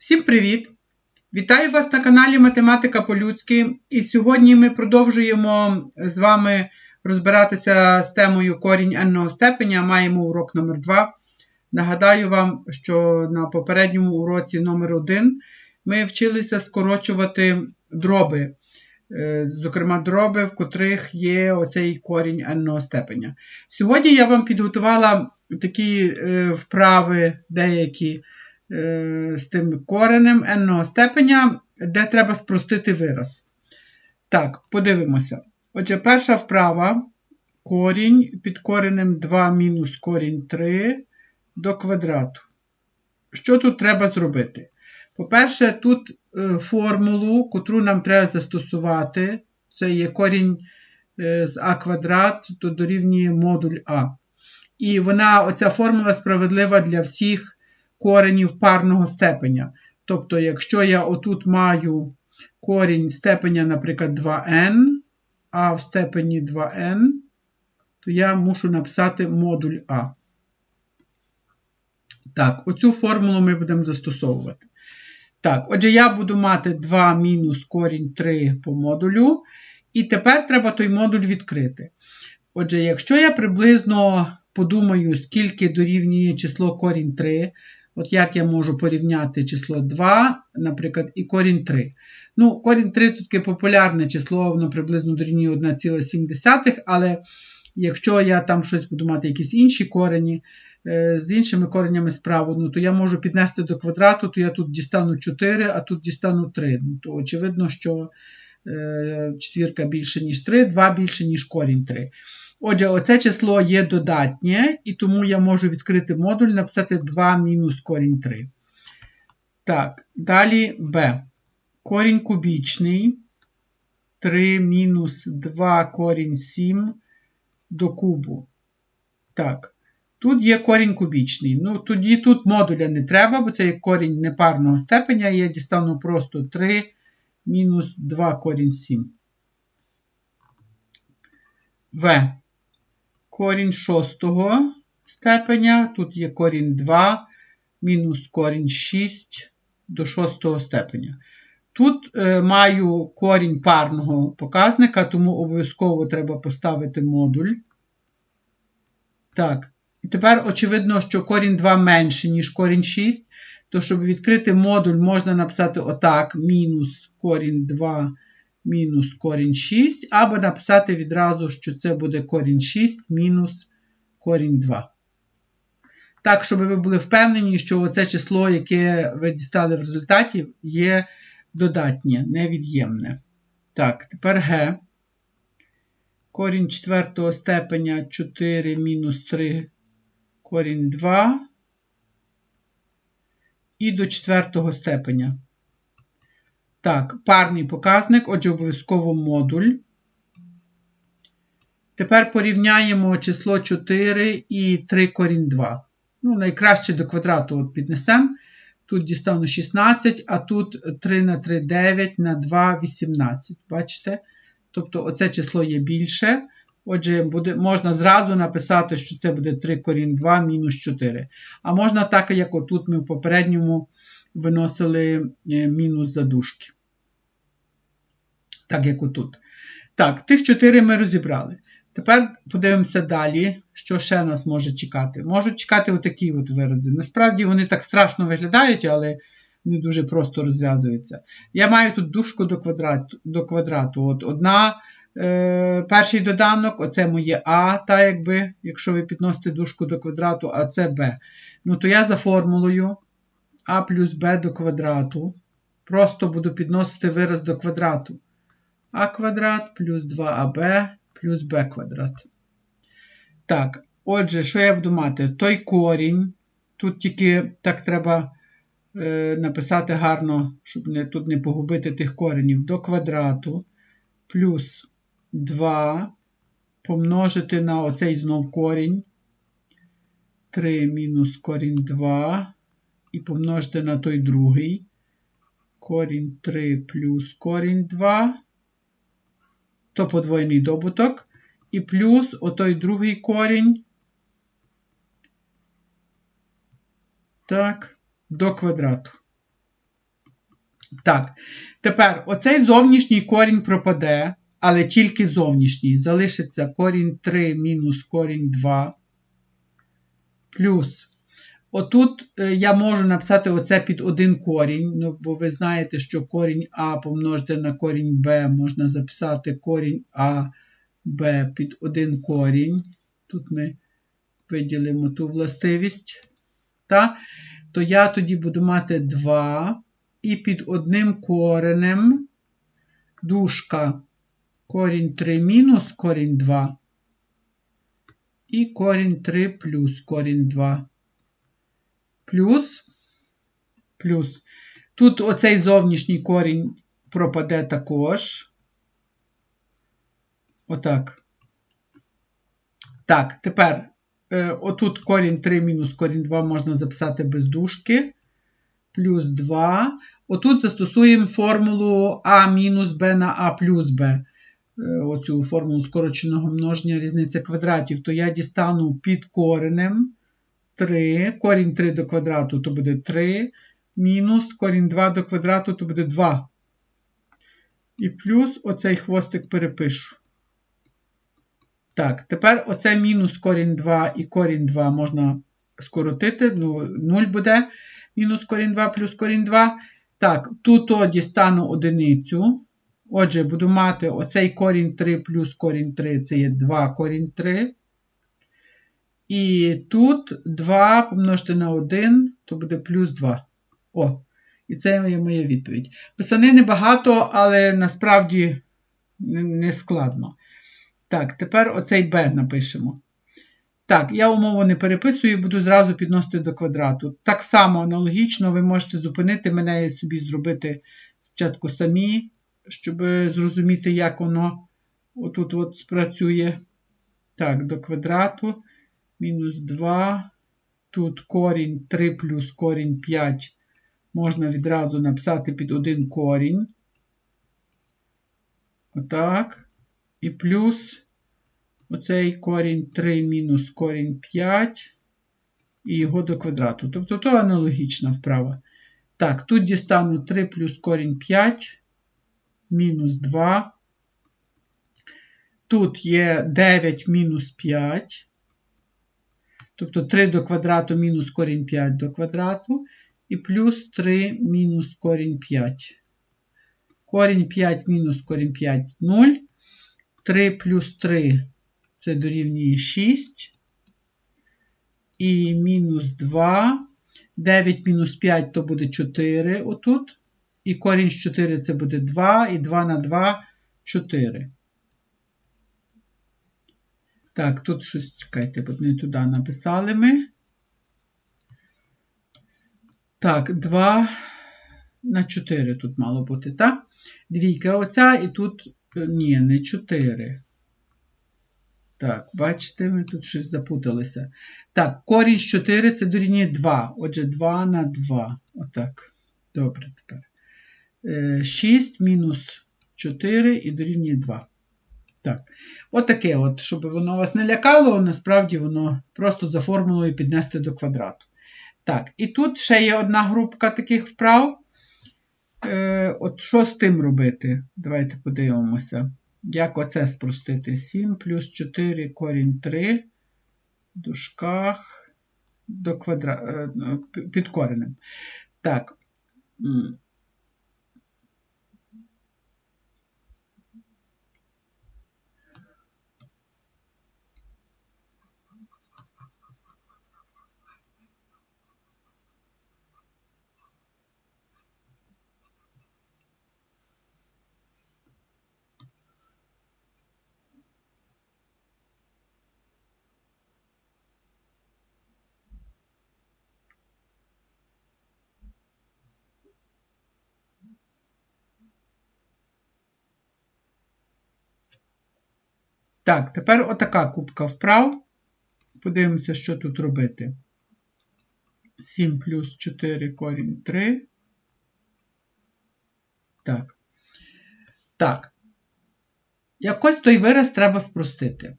Всім привіт! Вітаю вас на каналі Математика по-людськи. І сьогодні ми продовжуємо з вами розбиратися з темою корінь n степеня. Маємо урок номер 2 Нагадаю вам, що на попередньому уроці номер 1 ми вчилися скорочувати дроби. Е, Зокрема, дроби, в котрих є оцей корінь n степеня. Сьогодні я вам підготувала такі е, вправи деякі. Е, з тим коренем n степеня, де треба спростити вираз. Так, подивимося. Отже, перша вправа корінь під коренем 2 мінус корінь 3 до квадрату. Що тут треба зробити? По-перше, тут е, формулу, котру нам треба застосувати, це є корінь е, з а квадрат, то дорівнює модуль А. І вона, оця формула справедлива для всіх коренів парного степеня. Тобто, якщо я отут маю корінь степеня, наприклад, 2n, а в степені 2n, то я мушу написати модуль А. Так, оцю формулу ми будемо застосовувати. Так, отже, я буду мати 2 мінус корінь 3 по модулю. І тепер треба той модуль відкрити. Отже, якщо я приблизно подумаю, скільки дорівнює число корінь 3, От як я можу порівняти число 2, наприклад, і корінь 3. Ну, корінь 3 тут таке популярне число, воно приблизно дорівнює 1,7, але якщо я там щось буду мати, якісь інші корені, е, з іншими коренями справу, ну, то я можу піднести до квадрату, то я тут дістану 4, а тут дістану 3. Ну, То очевидно, що е, четвірка більше, ніж 3, 2 більше, ніж корінь 3. Отже, оце число є додатнє, і тому я можу відкрити модуль, написати 2 мінус корінь 3. Так, далі b. Корінь кубічний. 3 мінус 2 корінь 7 до кубу. Так, тут є корінь кубічний. Ну, тоді тут модуля не треба, бо це є корінь непарного степеня. Я дістану просто 3 мінус 2 корінь 7. В корінь шостого степеня, тут є корінь 2, мінус корінь 6 до шостого степеня. Тут е, маю корінь парного показника, тому обов'язково треба поставити модуль. Так, і тепер очевидно, що корінь 2 менше, ніж корінь 6. То, щоб відкрити модуль, можна написати отак: мінус корінь 2 мінус корінь 6, або написати відразу, що це буде корінь 6 мінус корінь 2. Так, щоб ви були впевнені, що оце число, яке ви дістали в результаті, є додатнє, невід'ємне. Так, тепер Г. Корінь четвертого степеня 4 мінус 3 корінь 2. І до четвертого степеня. Так, парний показник, отже, обов'язково модуль. Тепер порівняємо число 4 і 3 корінь 2. Ну, найкраще до квадрату от піднесемо. Тут дістану 16, а тут 3 на 3 9 на 2 18. Бачите? Тобто, оце число є більше. Отже, буде, можна зразу написати, що це буде 3 корінь 2 мінус 4. А можна так, як отут ми в попередньому виносили е, мінус задушки. Так, як отут. Так, тих чотири ми розібрали. Тепер подивимося далі, що ще нас може чекати. Можуть чекати отакі от вирази. Насправді вони так страшно виглядають, але вони дуже просто розв'язуються. Я маю тут дужку до квадрату. До квадрату. От Одна, е, перший доданок, оце моє А, та якби, якщо ви підносите дужку до квадрату, а це Б. Ну, то я за формулою а плюс b до квадрату. Просто буду підносити вираз до квадрату. а квадрат плюс 2аб плюс b квадрат. Так, отже, що я буду мати? Той корінь. Тут тільки так треба е, написати гарно, щоб не, тут не погубити тих коренів, до квадрату плюс 2 помножити на оцей знов корінь. 3 мінус корінь 2 і помножити на той другий. Корінь 3 плюс корінь 2, то подвоєний добуток. І плюс отой другий корінь. Так, до квадрату. Так, тепер оцей зовнішній корінь пропаде, але тільки зовнішній. Залишиться корінь 3 мінус корінь 2. Плюс. Отут е, я можу написати оце під один корінь, ну, бо ви знаєте, що корінь А помножити на корінь Б можна записати корінь А, Б під один корінь. Тут ми виділимо ту властивість. Та? То я тоді буду мати 2 і під одним коренем дужка корінь 3 мінус корінь 2 і корінь 3 плюс корінь 2. Плюс, плюс. Тут оцей зовнішній корінь пропаде також. Отак. Так, тепер е, отут корінь 3 мінус корінь 2 можна записати без дужки. Плюс 2. Отут застосуємо формулу А мінус Б на А плюс Б. Е, оцю формулу скороченого множення різниця квадратів, то я дістану під коренем 3. Корінь 3 до квадрату то буде 3. Мінус корінь 2 до квадрату то буде 2. І плюс оцей хвостик перепишу. Так, тепер оце мінус корінь 2 і корінь 2 можна скоротити. Ну, 0 буде. Мінус корінь 2 плюс корінь 2. Так, тут дістану одиницю. Отже, буду мати оцей корінь 3 плюс корінь 3 це є 2 корінь 3. І тут 2 помножити на 1, то буде плюс 2. О, і це є моя відповідь. Писани небагато, але насправді не складно. Так, тепер оцей b напишемо. Так, я умову не переписую, буду зразу підносити до квадрату. Так само аналогічно, ви можете зупинити мене і собі зробити спочатку самі, щоб зрозуміти, як воно отут от спрацює. Так, до квадрату. Мінус 2. Тут корінь 3 плюс корінь 5. Можна відразу написати під один корінь. Отак. І плюс оцей корінь 3 мінус корінь 5 і його до квадрату. Тобто то аналогічна вправа. Так, тут дістану 3 плюс корінь 5, мінус 2. Тут є 9 мінус 5. Тобто 3 до квадрату мінус корінь 5 до квадрату. І плюс 3 мінус корінь 5. Корінь 5 мінус корінь 5 0. 3 плюс 3 це дорівнює 6. І мінус 2. 9 мінус 5 то буде 4 отут. І корінь з 4 це буде 2, і 2 на 2 4. Так, тут щось чекайте, бо не туди написали ми. Так, 2 на 4 тут мало бути, так? Двійка оця, і тут, ні, не 4. Так, бачите, ми тут щось запуталися. Так, корінь з 4 це дорівнює 2. Отже, 2 на 2. Отак. Добре, тепер. 6 е, мінус 4 і дорівнює 2. Так, отаке, от, щоб воно вас не лякало, насправді воно просто за формулою піднести до квадрату. Так, і тут ще є одна групка таких вправ. Е, От що з тим робити? Давайте подивимося. Як оце спростити? 7 плюс 4 корінь 3 в дужках до квадра... Е, під коренем. Так. Так, тепер отака кубка вправ. Подивимося, що тут робити. 7 плюс 4 корінь 3. Так. Так. Якось той вираз треба спростити.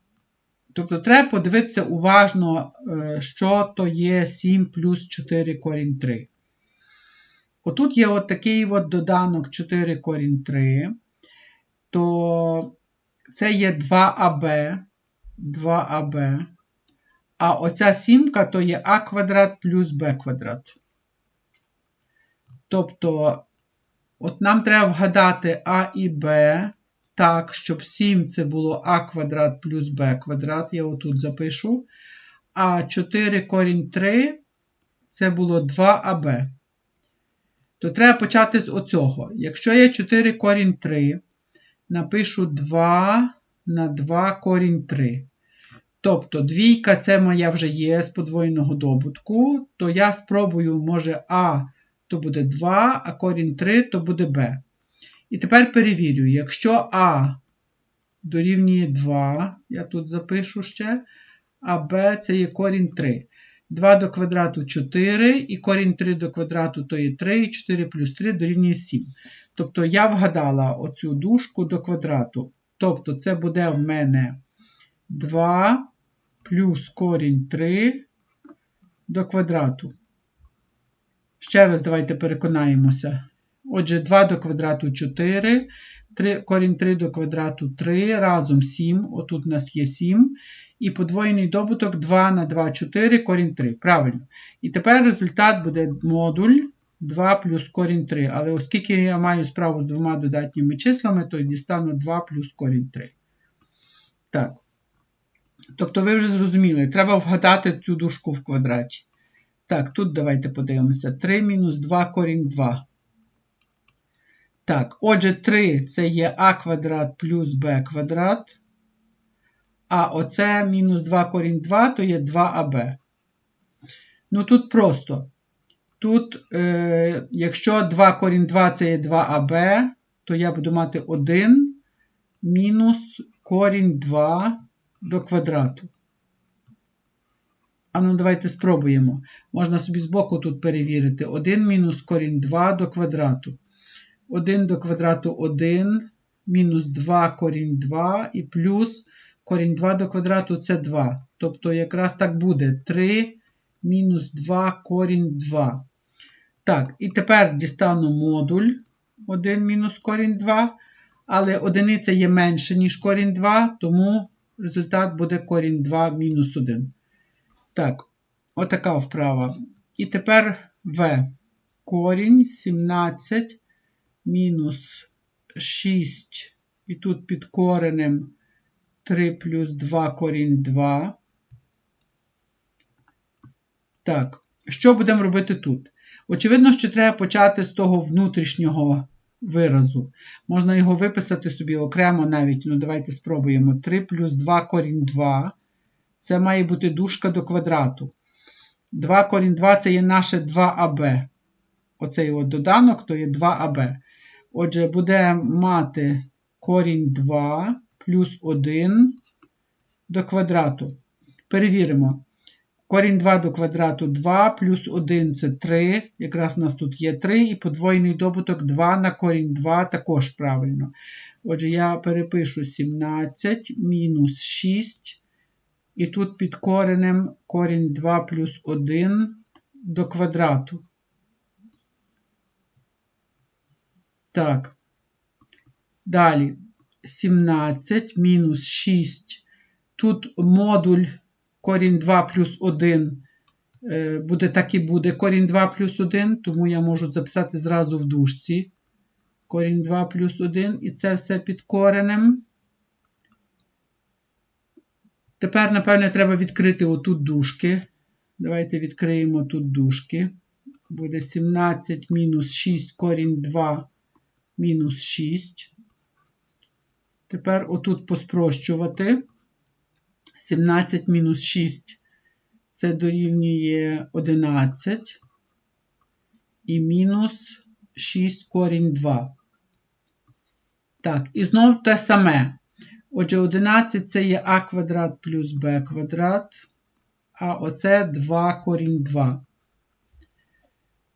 Тобто, треба подивитися уважно, е, що то є 7 плюс 4 корінь 3. отут є от такий от доданок 4 корінь 3, то це є 2АБ, 2АБ. А оця сімка то є А квадрат плюс Б квадрат. Тобто, от нам треба вгадати А і Б так, щоб 7 це було А квадрат плюс Б квадрат. Я отут запишу. А 4 корінь 3 це було 2АБ. То треба почати з оцього. Якщо я 4 корінь 3, напишу 2 на 2 корінь 3. Тобто двійка це моя вже є з подвоєного добутку, то я спробую, може, А то буде 2, а корінь 3 то буде Б. І тепер перевірю, якщо А дорівнює 2, я тут запишу ще, а Б це є корінь 3. 2 до квадрату 4, і корінь 3 до квадрату то є 3, і 4 плюс 3 дорівнює 7. Тобто я вгадала оцю дужку до квадрату. Тобто це буде в мене 2 плюс корінь 3 до квадрату. Ще раз давайте переконаємося. Отже, 2 до квадрату 4, 3, корінь 3 до квадрату 3, разом 7, отут у нас є 7. І подвоєний добуток 2 на 2, 4, корінь 3. Правильно. І тепер результат буде модуль 2 плюс корінь 3. Але оскільки я маю справу з двома додатніми числами, то дістану 2 плюс корінь 3. Так. Тобто, ви вже зрозуміли, треба вгадати цю дужку в квадраті. Так, тут давайте подивимося. 3 мінус 2 корінь 2. Так, отже, 3 це є а квадрат плюс b квадрат. А оце мінус 2 корінь 2, то є 2аб. Ну, тут просто. Тут, е, якщо 2 корінь 2 це є 2аб, то я буду мати 1 мінус корінь 2 до квадрату. А ну, давайте спробуємо. Можна собі збоку тут перевірити. 1 мінус корінь 2 до квадрату. 1 до квадрату 1, мінус 2 корінь 2 і плюс корінь 2 до квадрату це 2. Тобто, якраз так буде 3 мінус 2 корінь 2. Так, і тепер дістану модуль 1 мінус корінь 2. Але одиниця є менше, ніж корінь 2, тому результат буде корінь 2 мінус 1. Так, отака вправа. І тепер В. Корінь 17 мінус 6. І тут під коренем 3 плюс 2 корінь 2. Так, що будемо робити тут? Очевидно, що треба почати з того внутрішнього виразу. Можна його виписати собі окремо навіть. Ну, давайте спробуємо. 3 плюс 2 корінь 2. Це має бути дужка до квадрату. 2 корінь 2 це є наше 2АБ. Оцей от доданок то є 2АБ. Отже, буде мати корінь 2 плюс 1 до квадрату. Перевіримо. Корінь 2 до квадрату 2 плюс 1 це 3. Якраз у нас тут є 3, і подвоєний добуток 2 на корінь 2 також правильно. Отже, я перепишу 17 мінус 6. І тут під коренем корінь 2 плюс 1 до квадрату. Так. Далі 17 мінус 6. Тут модуль корінь 2 плюс 1 е, буде так і буде. Корінь 2 плюс 1, тому я можу записати зразу в дужці. Корінь 2 плюс 1, і це все під коренем. Тепер, напевне, треба відкрити отут дужки. Давайте відкриємо тут дужки. Буде 17 мінус 6 корінь 2 мінус 6. Тепер отут поспрощувати. 17 мінус 6 це дорівнює 11. І мінус 6 корінь 2. Так, і знову те саме. Отже, 11 це є а квадрат плюс b квадрат. А оце 2 корінь 2.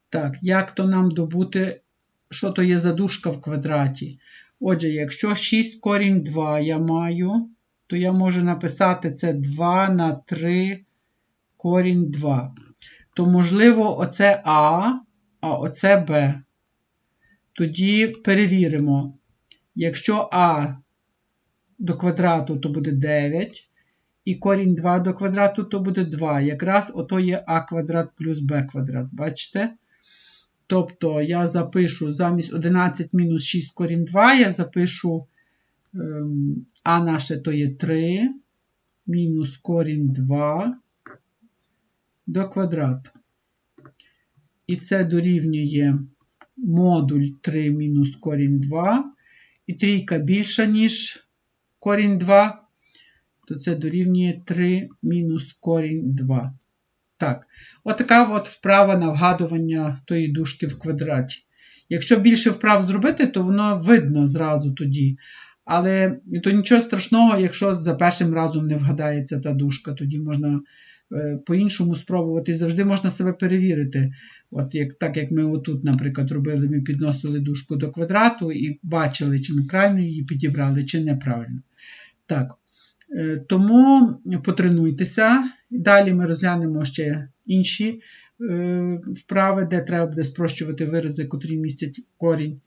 Так, як то нам добути, що то є задушка в квадраті? Отже, якщо 6 корінь 2 я маю, то я можу написати це 2 на 3 корінь 2. То, можливо, оце А, а оце b. Тоді перевіримо. Якщо а до квадрату, то буде 9, і корінь 2 до квадрату, то буде 2. Якраз ото є а квадрат плюс b квадрат. Бачите? Тобто я запишу замість 11 мінус 6 корінь 2, я запишу а наше то є 3, мінус корінь 2 до квадрату. І це дорівнює модуль 3 мінус корінь 2. І трійка більша, ніж корінь 2, то це дорівнює 3 мінус корінь 2. Так, отака от вправа на вгадування тої дужки в квадраті. Якщо більше вправ зробити, то воно видно зразу тоді. Але то нічого страшного, якщо за першим разом не вгадається та дужка, тоді можна е, по-іншому спробувати. Завжди можна себе перевірити. От як, Так як ми отут, наприклад, робили, ми підносили дужку до квадрату і бачили, чи ми правильно її підібрали, чи неправильно. Так. Е, Тому потренуйтеся. Далі ми розглянемо ще інші е, вправи, де треба буде спрощувати вирази, котрі містять корінь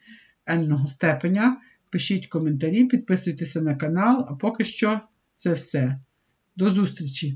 n степеня. Пишіть коментарі, підписуйтеся на канал, а поки що це все. До зустрічі!